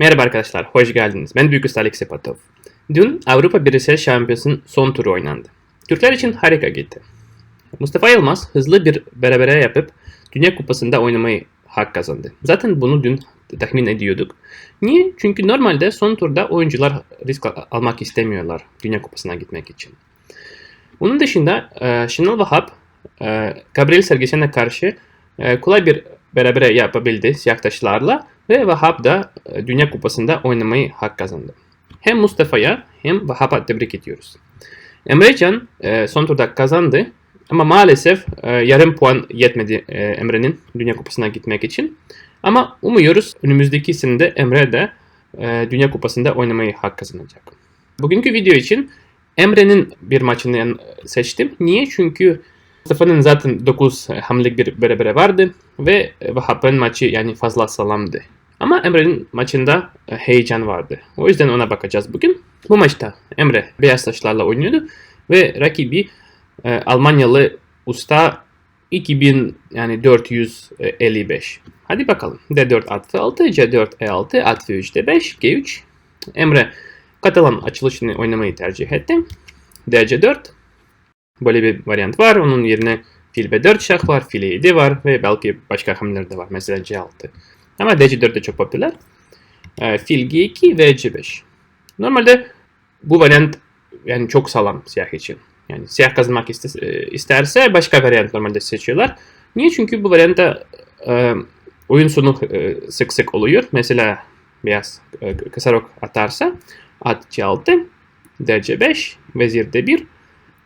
Merhaba arkadaşlar, hoş geldiniz. Ben Büyük Usta Alex Sepatov. Dün Avrupa Bireysel Şampiyonası'nın son turu oynandı. Türkler için harika gitti. Mustafa Yılmaz hızlı bir berabere yapıp Dünya Kupası'nda oynamayı hak kazandı. Zaten bunu dün tahmin ediyorduk. Niye? Çünkü normalde son turda oyuncular risk al- almak istemiyorlar Dünya Kupası'na gitmek için. Bunun dışında e, Şenol Vahap e, Gabriel Sergesen'e karşı e, kolay bir berabere yapabildi siyahtaşlarla ve Vahap da e, Dünya Kupası'nda oynamayı hak kazandı. Hem Mustafa'ya hem Vahap'a tebrik ediyoruz. Emrecan e, son turda kazandı ama maalesef e, yarım puan yetmedi Emre'nin Dünya Kupası'na gitmek için. Ama umuyoruz önümüzdeki senede Emre de Dünya Kupası'nda oynamayı hak kazanacak. Bugünkü video için Emre'nin bir maçını seçtim. Niye? Çünkü Mustafa'nın zaten 9 hamlelik bir berabere vardı ve Vahap'ın maçı yani fazla sağlamdı. Ama Emre'nin maçında e, heyecan vardı. O yüzden ona bakacağız bugün. Bu maçta Emre beyaz taşlarla oynuyordu ve rakibi e, Almanyalı usta 2000 yani 455. Hadi bakalım. D4 at F6, C4 E6, at F3 D5, G3. Emre Katalan açılışını oynamayı tercih etti. DC4. Böyle bir varyant var. Onun yerine fil B4 şah var, fil E7 var ve belki başka hamleler de var. Mesela C6. Ama DC4 de çok popüler. E, fil G2 ve C5. Normalde bu varyant yani çok sağlam siyah için. Yani siyah kazanmak e, isterse başka varyant normalde seçiyorlar. Niye? Çünkü bu varyantta e, oyun sonu e, sık sık oluyor. Mesela beyaz e, kısa rok atarsa at C6, DC5, vezir D1,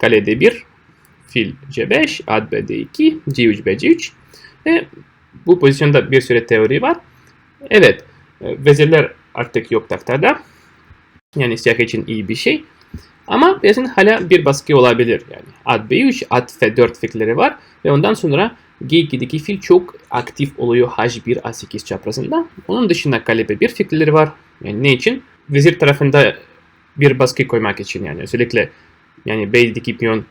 kale D1, fil C5, at B D2, C3 B C3 ve bu pozisyonda bir sürü teori var. Evet, e, vezirler artık yok tahtada. Yani siyah için iyi bir şey. Ama beyazın hala bir baskı olabilir. Yani at B3, at F4 fikirleri var ve ondan sonra G2'deki fil çok aktif oluyor H1, A8 çaprazında. Onun dışında kale B1 fikirleri var. Yani ne için? Vezir tarafında bir baskı koymak için yani özellikle yani B'deki piyon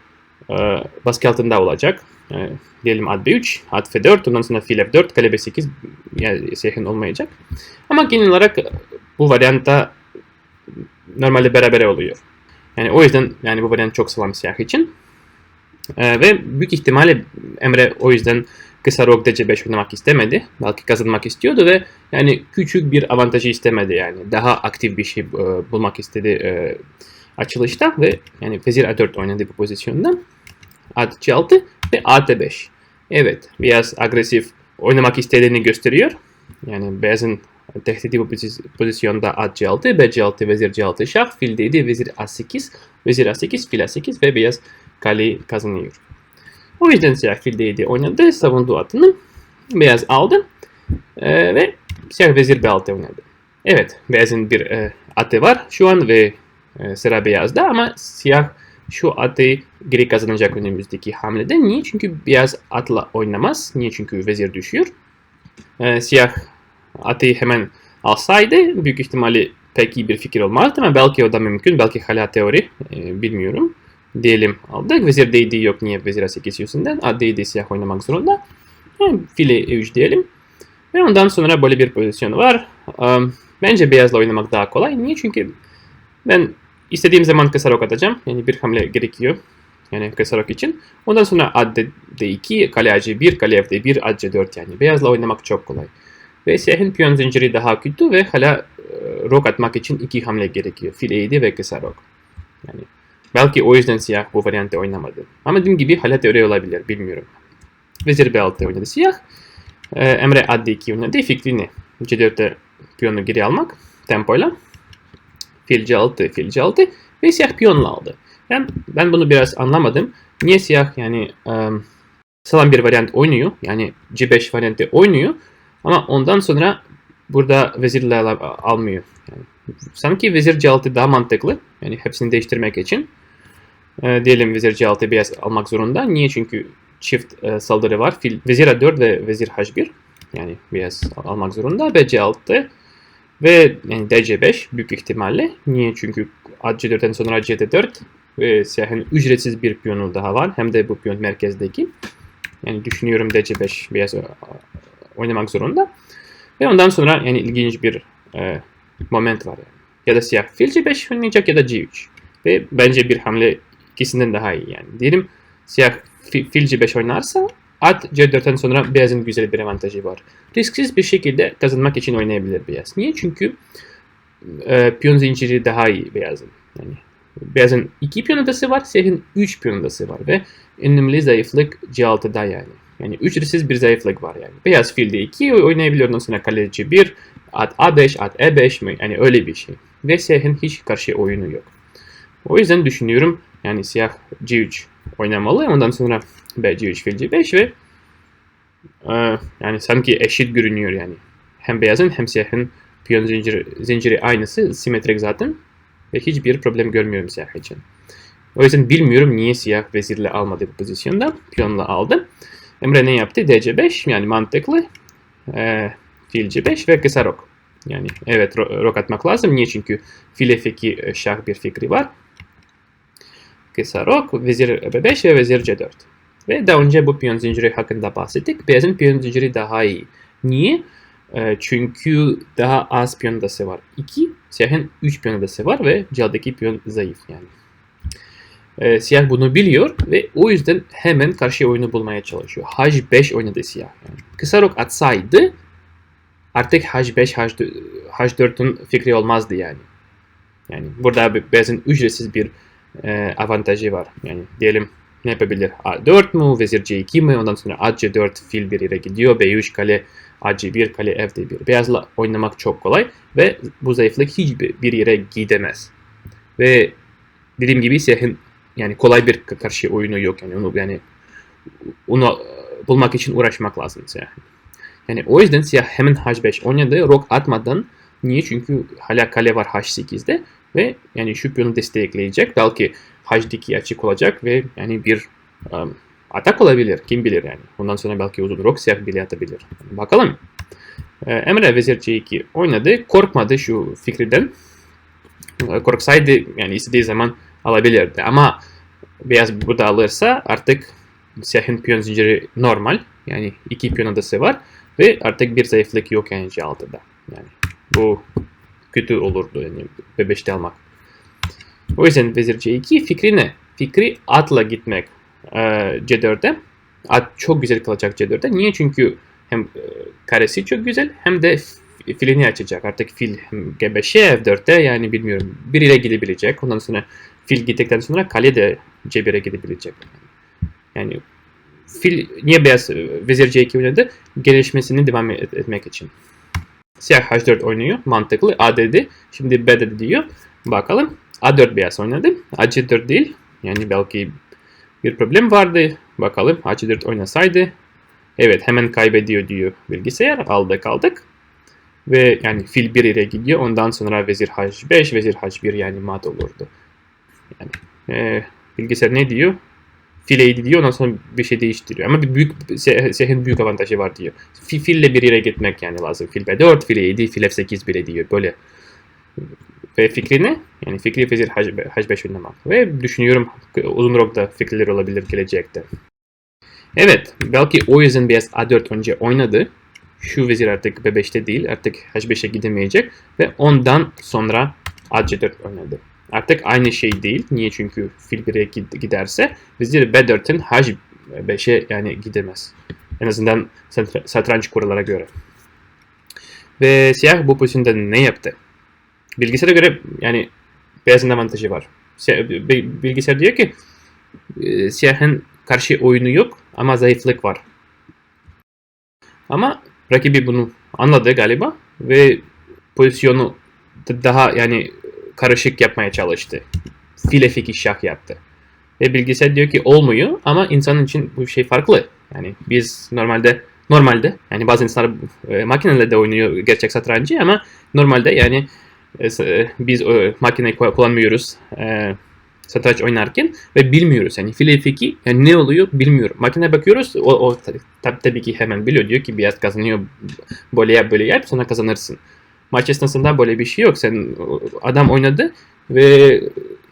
baskı altında olacak. E, diyelim at B3, at F4, ondan sonra fil F4, kale B8 yani siyahın olmayacak. Ama genel olarak bu varyantta normalde beraber oluyor. Yani o yüzden yani bu varyant çok sağlam siyah için. Ee, ve büyük ihtimalle Emre o yüzden kısa rok DC5 oynamak istemedi. Belki kazanmak istiyordu ve yani küçük bir avantajı istemedi yani. Daha aktif bir şey e, bulmak istedi e, açılışta ve yani vezir A4 oynadı bu pozisyonda. At C6 ve At 5 Evet biraz agresif oynamak istediğini gösteriyor. Yani beyazın tehdidi bu pozisyonda at C6, B C6, vezir C6 şah, fil D7, vezir A8, vezir A8, fil A8 ve beyaz kaleyi kazanıyor. O yüzden siyah fil D7 oynadı, savundu atını. Beyaz aldı ee, ve siyah vezir B6 oynadı. Evet, beyazın bir e, atı var şu an ve e, sıra beyazda ama siyah şu atı geri kazanacak önümüzdeki hamlede. Niye? Çünkü beyaz atla oynamaz. Niye? Çünkü vezir düşüyor. Ee, siyah atı hemen alsaydı büyük ihtimalle pek iyi bir fikir olmazdı ama belki o da mümkün. Belki hala teori e, bilmiyorum. Diyelim aldık. Vezir D7 yok. Niye vezir A8 yüzünden? A D7 siyah oynamak zorunda. Yani file E3 diyelim. Ve ondan sonra böyle bir pozisyonu var. Um, bence beyazla oynamak daha kolay. Niye? Çünkü ben istediğim zaman kısa rok atacağım. Yani bir hamle gerekiyor. Yani kısa rok için. Ondan sonra at D2, kale AC1, kale F1, at C4 yani. Beyazla oynamak çok kolay. Ve siyahın piyon zinciri daha kötü ve hala e, rok atmak için iki hamle gerekiyor. Fil E7 ve kısa rok. Yani belki o yüzden siyah bu varyantı oynamadı. Ama dediğim gibi hala teori olabilir bilmiyorum. Vezir B6 oynadı siyah. Ee, Emre at D2 oynadı. Fikri ne? C4'te piyonu geri almak tempoyla. Fil C6, fil C6 ve siyah piyonla aldı. Yani ben bunu biraz anlamadım. Niye siyah yani um, sağlam bir varyant oynuyor. Yani C5 varyantı oynuyor. Ama ondan sonra burada vezirle al- almıyor. Yani sanki vezir C6 daha mantıklı. Yani hepsini değiştirmek için. Ee, diyelim vezir C6 beyaz almak zorunda. Niye? Çünkü çift e, saldırı var. Fil, vezir A4 ve vezir H1. Yani beyaz almak zorunda. Ve C6 ve yani DC5 büyük ihtimalle. Niye? Çünkü at C4'ten sonra CD4 ve siyahın ücretsiz bir piyonu daha var. Hem de bu piyon merkezdeki. Yani düşünüyorum DC5 beyaz oynamak zorunda. Ve ondan sonra yani ilginç bir e, moment var yani. Ya da siyah fil C5 oynayacak ya da C3. Ve bence bir hamle ikisinden daha iyi yani. Diyelim siyah fi- fil C5 oynarsa at C4'ten sonra beyazın güzel bir avantajı var. Risksiz bir şekilde kazanmak için oynayabilir beyaz. Niye? Çünkü e, piyon zinciri daha iyi beyazın. Yani beyazın 2 piyon adası var, siyahın 3 piyon adası var ve önemli zayıflık C6'da yani. Yani 3 risksiz bir zayıflık var yani. Beyaz filde 2 oynayabiliyor ondan sonra kale C1, at A5, at E5 mi? Yani öyle bir şey. Ve siyahın hiç karşı oyunu yok. O yüzden düşünüyorum yani siyah C3 oynamalı. Ondan sonra B C3 fil C5 ve e, yani sanki eşit görünüyor yani. Hem beyazın hem siyahın piyon zinciri, zinciri aynısı. Simetrik zaten. Ve hiçbir problem görmüyorum siyah için. O yüzden bilmiyorum niye siyah vezirle almadı bu pozisyonda. Piyonla aldı. Emre ne yaptı? DC5 yani mantıklı. E, fil C5 ve kısa rok. Yani evet ro- rok atmak lazım. Niye? Çünkü fil F2 e, şah bir fikri var. Kısa rok, vezir B5 ve vezir C4. Ve daha önce bu piyon zinciri hakkında bahsettik. Beyazın piyon zinciri daha iyi. Niye? E, çünkü daha az piyon adası var. 2, siyahın 3 piyon adası var ve C'deki piyon zayıf yani. E, siyah bunu biliyor ve o yüzden hemen karşı oyunu bulmaya çalışıyor. H5 oynadı siyah. Yani. Kısa rok atsaydı artık H5, H4, H4'ün fikri olmazdı yani. Yani burada be- beyazın ücretsiz bir e, avantajı var. Yani diyelim ne yapabilir? A4 mu? Vezir C2 mi? Ondan sonra at C4 fil 1 ile gidiyor. B3 kale AC1 kale F1. Beyazla oynamak çok kolay ve bu zayıflık hiçbir bir yere gidemez. Ve dediğim gibi siyahın yani kolay bir karşı oyunu yok yani onu yani onu e, bulmak için uğraşmak lazım siyahın. Yani o yüzden siyah hemen H5 oynadı. Rok atmadan. Niye? Çünkü hala kale var H8'de ve yani piyonu destekleyecek. Belki H2 açık olacak ve yani bir um, atak olabilir. Kim bilir yani. Ondan sonra belki uzun rok siyah bile atabilir. Bakalım. Ee, Emre Vezir C2 oynadı. Korkmadı şu fikriden. Ee, Korksaydı yani istediği zaman alabilirdi. Ama beyaz burada alırsa artık siyahın piyon zinciri normal. Yani iki piyon adası var. Ve artık bir zayıflık yok yani C6'da. Yani bu kötü olurdu yani B5'te almak. O yüzden vezir C2 fikri ne? Fikri atla gitmek e, C4'e. At çok güzel kalacak C4'e. Niye? Çünkü hem e, karesi çok güzel hem de filini açacak. Artık fil hem G5'e F4'te yani bilmiyorum bir ile gidebilecek. Ondan sonra fil gittikten sonra kale de C1'e gidebilecek. Yani fil niye beyaz e, vezir C2 oynadı? Gelişmesini devam et- etmek için. Siyah H4 oynuyor. Mantıklı. A dedi. Şimdi B dedi diyor. Bakalım. A4 beyaz oynadı. A4 değil. Yani belki bir problem vardı. Bakalım A4 oynasaydı. Evet hemen kaybediyor diyor bilgisayar. Aldık aldık. Ve yani fil 1 ile gidiyor. Ondan sonra vezir H5, vezir H1 yani mat olurdu. Yani e, bilgisayar ne diyor? File diyor ondan sonra bir şey değiştiriyor. Ama bir büyük siyahın büyük avantajı var diyor. Fi- Fille bir yere gitmek yani lazım. Fil B4, file 7, fil F8 bile diyor. Böyle. Ve fikri ne? Yani fikri vezir H5 H5 oynamak. Ve düşünüyorum uzun rokta fikirler olabilir gelecekte. Evet. Belki o yüzden beyaz A4 önce oynadı. Şu vezir artık B5'te değil. Artık H5'e gidemeyecek. Ve ondan sonra A4 oynadı. Artık aynı şey değil. Niye? Çünkü fil 1'e gid- giderse vezir B4'ten H5'e yani gidemez. En azından satr- satranç kurallara göre. Ve siyah bu pozisyonda ne yaptı? Bilgisayara göre yani beyazın avantajı var. Bilgisayar diyor ki e, siyahın karşı oyunu yok ama zayıflık var. Ama rakibi bunu anladı galiba ve pozisyonu da- daha yani karışık yapmaya çalıştı. Fil F2 şah yaptı. Ve bilgisayar diyor ki olmuyor ama insan için bu şey farklı. Yani biz normalde normalde yani bazı insanlar e, makinelerle de oynuyor gerçek satrancı ama normalde yani e, s- biz e, makineyi ku- kullanmıyoruz e, satranç oynarken ve bilmiyoruz yani fil F2 yani ne oluyor bilmiyorum. Makineye bakıyoruz o, o tabii, tabii, tabii ki hemen biliyor diyor ki beyaz kazanıyor böyle yap böyle yap sonra kazanırsın. Maç esnasında böyle bir şey yok. Sen adam oynadı ve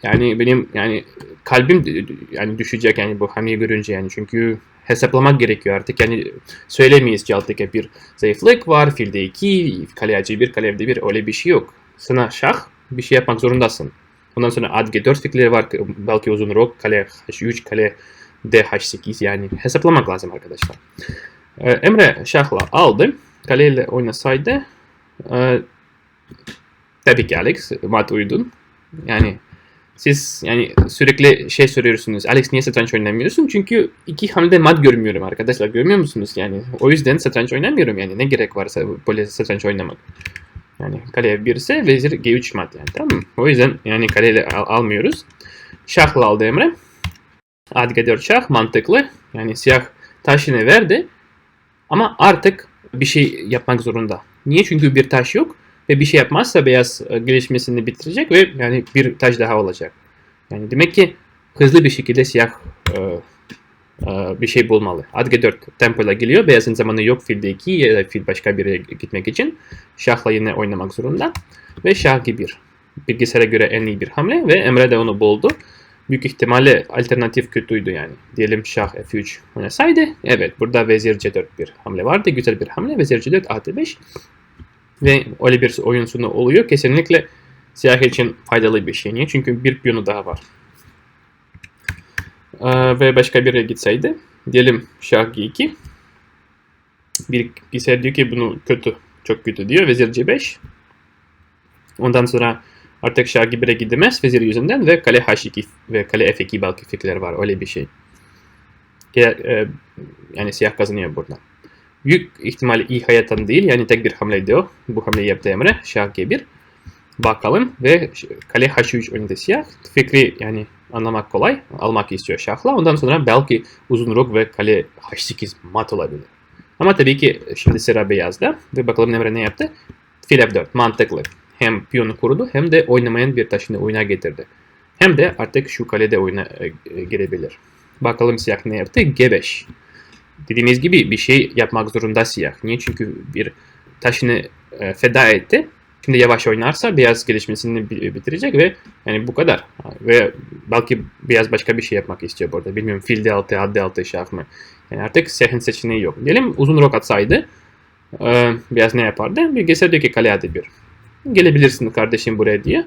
yani benim yani kalbim yani düşecek yani bu hamleyi görünce yani çünkü hesaplamak gerekiyor artık yani söylemeyiz Celtic'e bir zayıflık var filde 2 kale AC1 kale evde 1 öyle bir şey yok. sana şah bir şey yapmak zorundasın. Ondan sonra at G4 fikirleri var. Belki uzun rok, kale H3, kale D H8 yani hesaplamak lazım arkadaşlar. Ee, Emre şahla aldı. Kaleyle oynasaydı e, tabii ki Alex mat uydun. Yani siz yani sürekli şey soruyorsunuz. Alex niye satranç oynamıyorsun? Çünkü iki hamlede mat görmüyorum arkadaşlar. Görmüyor musunuz? Yani o yüzden satranç oynamıyorum yani. Ne gerek varsa böyle satranç oynamak. Yani kale F1 ise vezir G3 mat yani tamam mı? O yüzden yani kaleyle al- almıyoruz. Şahla aldı Emre. At G4 şah mantıklı. Yani siyah taşını verdi. Ama artık bir şey yapmak zorunda. Niye? Çünkü bir taş yok ve bir şey yapmazsa beyaz e, gelişmesini bitirecek ve yani bir taş daha olacak. Yani demek ki hızlı bir şekilde siyah e, e, bir şey bulmalı. At G4 tempoyla geliyor. Beyazın zamanı yok filde 2 ya da fil başka bir yere gitmek için. Şahla yine oynamak zorunda. Ve şah G1. Bilgisayara göre en iyi bir hamle ve Emre de onu buldu. Büyük ihtimalle alternatif kötüydü yani. Diyelim şah F3 oynasaydı. Evet burada vezir C4 bir hamle vardı. Güzel bir hamle. Vezir C4 AT5. Ve öyle bir oyun sonu oluyor. Kesinlikle siyah için faydalı bir şey. Niye? Çünkü bir piyonu daha var. Ee, ve başka bir yere gitseydi. Diyelim şah G2. Bilgisayar diyor ki bunu kötü. Çok kötü diyor. Vezir C5. Ondan sonra artık şah G1'e gidemez vezir yüzünden ve kale H2 ve kale F2 belki fikirler var. Öyle bir şey. e, Yani siyah kazanıyor burada. Büyük ihtimalle iyi hayattan değil. Yani tek bir hamleydi o. Bu hamleyi yaptı Emre. Şah G1. Bakalım ve kale H3 oynadı siyah. Fikri yani anlamak kolay. Almak istiyor şahla. Ondan sonra belki uzun rok ve kale H8 mat olabilir. Ama tabii ki şimdi sıra beyazda. Ve bakalım Emre ne yaptı? Fil F4 mantıklı. Hem piyonu kurudu hem de oynamayan bir taşını oyuna getirdi. Hem de artık şu kalede oyuna e, girebilir. Bakalım siyah ne yaptı? G5. Dediğiniz gibi bir şey yapmak zorunda siyah. Niye? Çünkü bir taşını e, feda etti. Şimdi yavaş oynarsa beyaz gelişmesini bitirecek ve yani bu kadar. Ve belki beyaz başka bir şey yapmak istiyor burada. Bilmiyorum fil D6, at D6 şah mı? Yani artık siyahın seçeneği yok. Diyelim uzun rok atsaydı e, beyaz ne yapardı? Bilgisayar diyor ki kale A1. Gelebilirsin kardeşim buraya diye.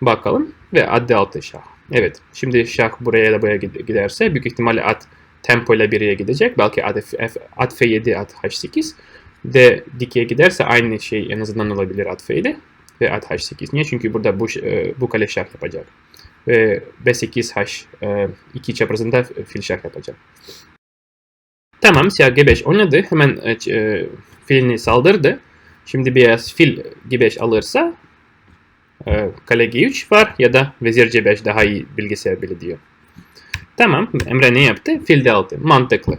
Bakalım. Ve at D6 şah. Evet. Şimdi şah buraya da buraya giderse büyük ihtimalle at tempo ile biriye gidecek. Belki at, F, at F7, at H8. D dikeye giderse aynı şey en azından olabilir at F7 ve at H8. Niye? Çünkü burada bu, bu kale şah yapacak. Ve B8 H2 çaprazında fil şah yapacak. Tamam siyah G5 oynadı. Hemen e, filini saldırdı. Şimdi beyaz fil G5 alırsa e, kale G3 var ya da vezir C5 daha iyi bilgisayar bile diyor. Tamam Emre ne yaptı? Fil D6. Mantıklı.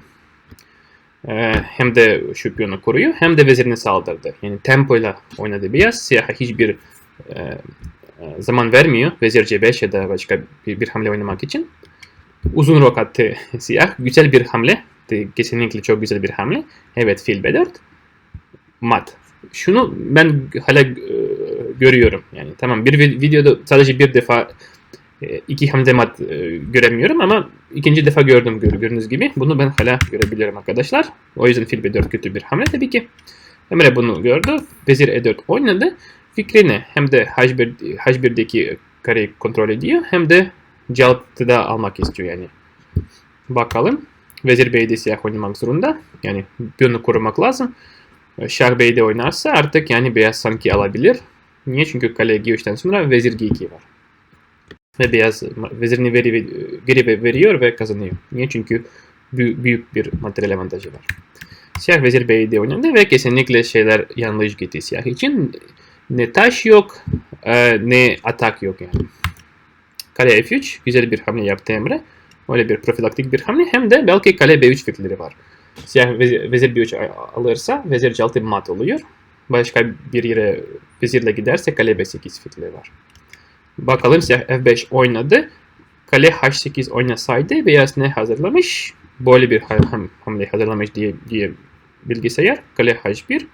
Ee, hem de şu piyonu koruyor hem de vezirini saldırdı. Yani tempoyla oynadı beyaz. Siyaha hiçbir e, zaman vermiyor. Vezir C5 ya da başka bir, bir hamle oynamak için. Uzun rok attı siyah. Güzel bir hamle. Kesinlikle çok güzel bir hamle. Evet fil B4. Mat. Şunu ben hala e, görüyorum. Yani tamam bir videoda sadece bir defa e, iki hamle mat e, göremiyorum ama ikinci defa gördüm gördüğünüz gibi. Bunu ben hala görebilirim arkadaşlar. O yüzden fil B4 kötü bir hamle tabii ki. Emre bunu gördü. Vezir E4 oynadı. Fikrini hem de H1, H1'deki kareyi kontrol ediyor hem de C6'da almak istiyor yani. Bakalım. Vezir B'de siyah oynamak zorunda. Yani piyonu korumak lazım. Şah B'de oynarsa artık yani beyaz sanki alabilir. Niye? Çünkü kale G3'ten sonra vezir G2 var. Ve beyaz vezirini veri, geri veriyor ve kazanıyor. Niye? Çünkü büyük bir materyal avantajı var. Siyah vezir B'de oynadı ve kesinlikle şeyler yanlış gitti siyah için. Ne taş yok e, ne atak yok yani. Kale F3 güzel bir hamle yaptı Emre. Öyle bir profilaktik bir hamle hem de belki kale B3 fikirleri var. Siyah vezir B3 alırsa vezir C6 mat oluyor. Başka bir yere vezirle giderse kale B8 fikirleri var. Bakalım siyah F5 oynadı. Kale H8 oynasaydı beyaz ne hazırlamış? Böyle bir ham hamle hazırlamış diye, diye bilgisayar. Kale H1,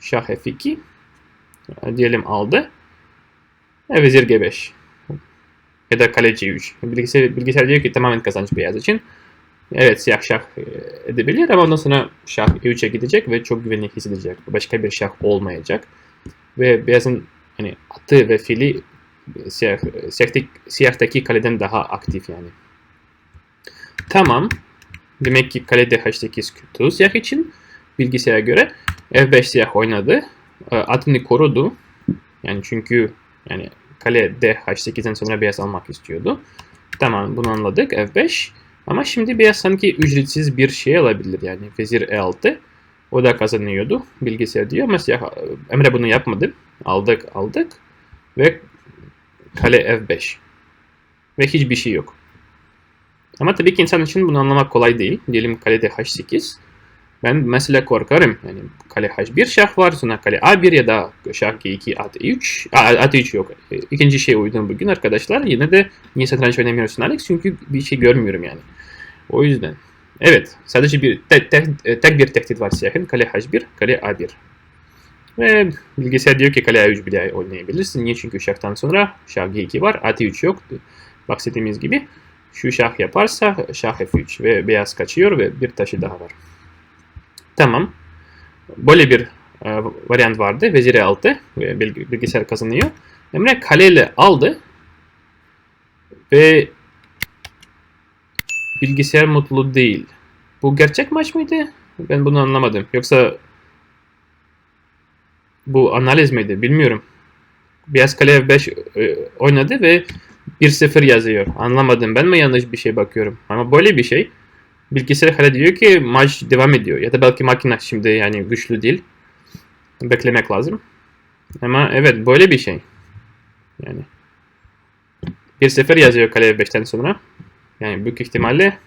Şah F2 diyelim aldı. E, vezir G5 ya da kale C3. Bilgisayar, bilgisayar diyor ki tamamen kazanç beyaz için. Evet siyah şah edebilir ama ondan sonra şah E3'e gidecek ve çok güvenli hissedecek. Başka bir şah olmayacak. Ve beyazın hani atı ve fili siyah, siyahtaki, siyahtaki kaleden daha aktif yani. Tamam. Demek ki kalede H8 kötü siyah için bilgisayara göre F5 siyah oynadı. E, Atını korudu. Yani çünkü yani kale D H8'den sonra beyaz almak istiyordu. Tamam bunu anladık F5. Ama şimdi beyaz sanki ücretsiz bir şey alabilir yani vezir E6. O da kazanıyordu bilgisayar diyor ama siyah, Emre bunu yapmadı. Aldık aldık ve kale F5. Ve hiçbir şey yok. Ama tabii ki insan için bunu anlamak kolay değil. Diyelim kalede H8. Ben mesela korkarım. Yani kale H1 şah var. Sonra kale A1 ya da şah G2 at E3. A, at E3 yok. İkinci şey uydum bugün arkadaşlar. Yine de niye satranç oynamıyorsun Alex? Çünkü bir şey görmüyorum yani. O yüzden. Evet. Sadece bir tek, tek, tek bir tehdit var siyahın. Kale H1, kale A1. Ve bilgisayar diyor ki kale A3 bile oynayabilirsin. Niye? Çünkü şahtan sonra şah G2 var. At E3 yok. Bahsettiğimiz gibi. Şu şah yaparsa şah F3 ve beyaz kaçıyor ve bir taşı daha var. Tamam. Böyle bir e, varyant vardı. Vezir E6 ve bilgisayar kazanıyor. Emre kaleyle aldı ve bilgisayar mutlu değil. Bu gerçek maç mıydı? Ben bunu anlamadım. Yoksa bu analiz miydi? Bilmiyorum. Beyaz kale F5 e, oynadı ve 1-0 yazıyor. Anlamadım. Ben mi yanlış bir şey bakıyorum? Ama böyle bir şey. Bilgisayar hala diyor ki maç devam ediyor. Ya da belki makine şimdi yani güçlü değil. Beklemek lazım. Ama evet böyle bir şey. Yani 1-0 yazıyor kale F5'ten sonra. Yani büyük ihtimalle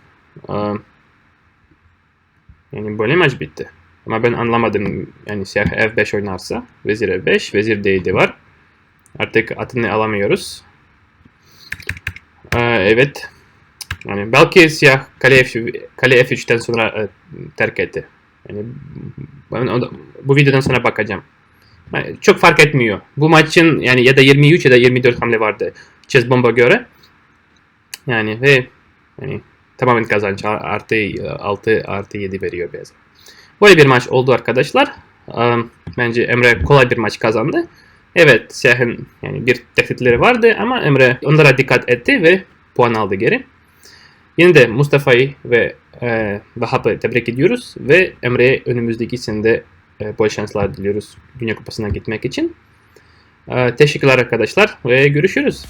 yani böyle maç bitti. Ama ben anlamadım yani siyah F5 oynarsa vezir F5, vezir D7 var. Artık atını alamıyoruz. Evet. Yani belki siyah kale, F, kale F3'ten sonra e, terk etti. Yani ben bu videodan sonra bakacağım. Yani çok fark etmiyor. Bu maçın yani ya da 23 ya da 24 hamle vardı. Chess Bomba göre. Yani ve yani tamamen kazanç artı 6 artı 7 veriyor beyaz. Böyle bir maç oldu arkadaşlar. Bence Emre kolay bir maç kazandı. Evet siyahın yani bir tehditleri vardı ama Emre onlara dikkat etti ve puan aldı geri. Yine de Mustafa'yı ve e, Vahap'ı tebrik ediyoruz ve Emre'ye önümüzdeki senede e, bol şanslar diliyoruz Dünya Kupası'na gitmek için. E, teşekkürler arkadaşlar ve görüşürüz.